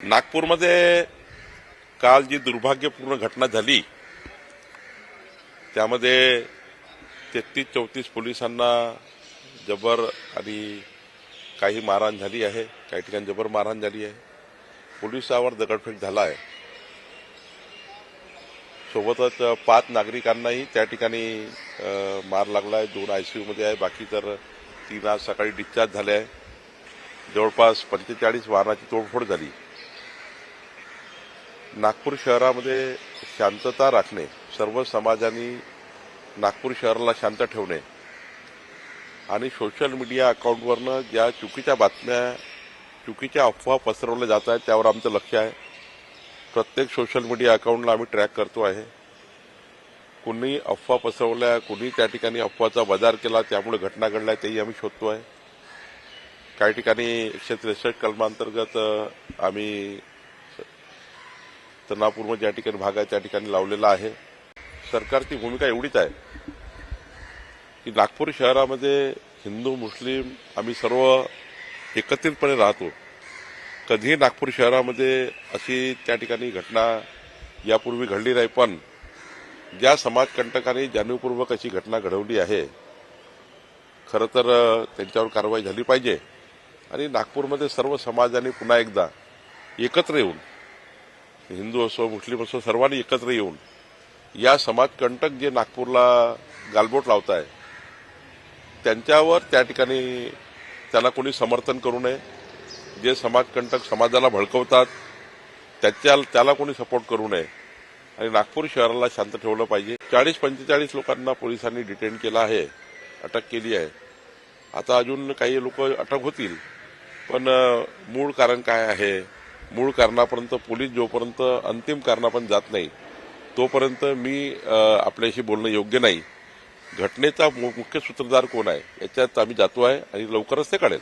नागपूरमध्ये काल जी दुर्भाग्यपूर्ण घटना झाली त्यामध्ये तेहतीस चौतीस पोलिसांना जबर आणि काही मारहाण झाली आहे काही ठिकाणी जबर मारहाण झाली आहे. पोलिसावर दगडफेक झाला आहे. सोबतच पाच नागरिकांनाही त्या ठिकाणी मार लागला आहे दोन आयसीयूमध्ये आहे बाकी तर तीन आज सकाळी डिस्चार्ज झाले आहे. जवळपास पंचेचाळीस वाहनाची तोडफोड झाली. नागपूर शहरामध्ये शांतता राखणे सर्व समाजांनी नागपूर शहराला शांत ठेवणे आणि सोशल मीडिया अकाउंटवरनं ज्या चुकीच्या बातम्या चुकीच्या अफवा पसरवल्या जात आहेत त्यावर आमचं लक्ष आहे. प्रत्येक सोशल मीडिया अकाउंटला आम्ही ट्रॅक करतो आहे. कुणी अफवा पसरवल्या कुणी त्या ठिकाणी अफवाचा बाजार केला त्यामुळे घटना घडल्या तेही आम्ही शोधतो आहे. काही ठिकाणी एकशे त्रेसष्ट कलमांतर्गत आम्ही तर नागपूरमध्ये ज्या ठिकाणी भाग आहे त्या ठिकाणी लावलेला आहे. सरकारची भूमिका एवढीच आहे की नागपूर शहरामध्ये हिंदू मुस्लिम आम्ही सर्व एकत्रितपणे राहतो. कधीही नागपूर शहरामध्ये अशी त्या ठिकाणी घटना यापूर्वी घडली नाही पण ज्या समाजकंटकांनी जाणीवपूर्वक अशी घटना घडवली आहे खरं तर त्यांच्यावर कारवाई झाली पाहिजे. आणि नागपूरमध्ये सर्व समाजाने पुन्हा एकदा एकत्र येऊन हिंदू असो मुस्लिम असो सर्वांनी एकत्र येऊन या समाजकंटक जे नागपूरला गालबोट लावत आहे त्यांच्यावर त्या ठिकाणी त्यांना कोणी समर्थन करू नये. जे समाजकंटक समाजाला भडकवतात त्याच्या त्याला कोणी सपोर्ट करू नये. आणि नागपूर शहराला शांत ठेवलं पाहिजे. चाळीस पंचेचाळीस लोकांना पोलिसांनी डिटेन केलं आहे अटक केली आहे. आता अजून काही लोक अटक होतील पण मूळ कारण काय आहे? मूळ कारणापर्यंत पोलीस जोपर्यंत अंतिम कारणापर्यंत जात नाही तोपर्यंत मी आपल्याशी बोलणं योग्य नाही. घटनेचा मु- मुख्य सूत्रधार कोण आहे याच्यात आम्ही जातो आहे आणि लवकरच ते कळेल.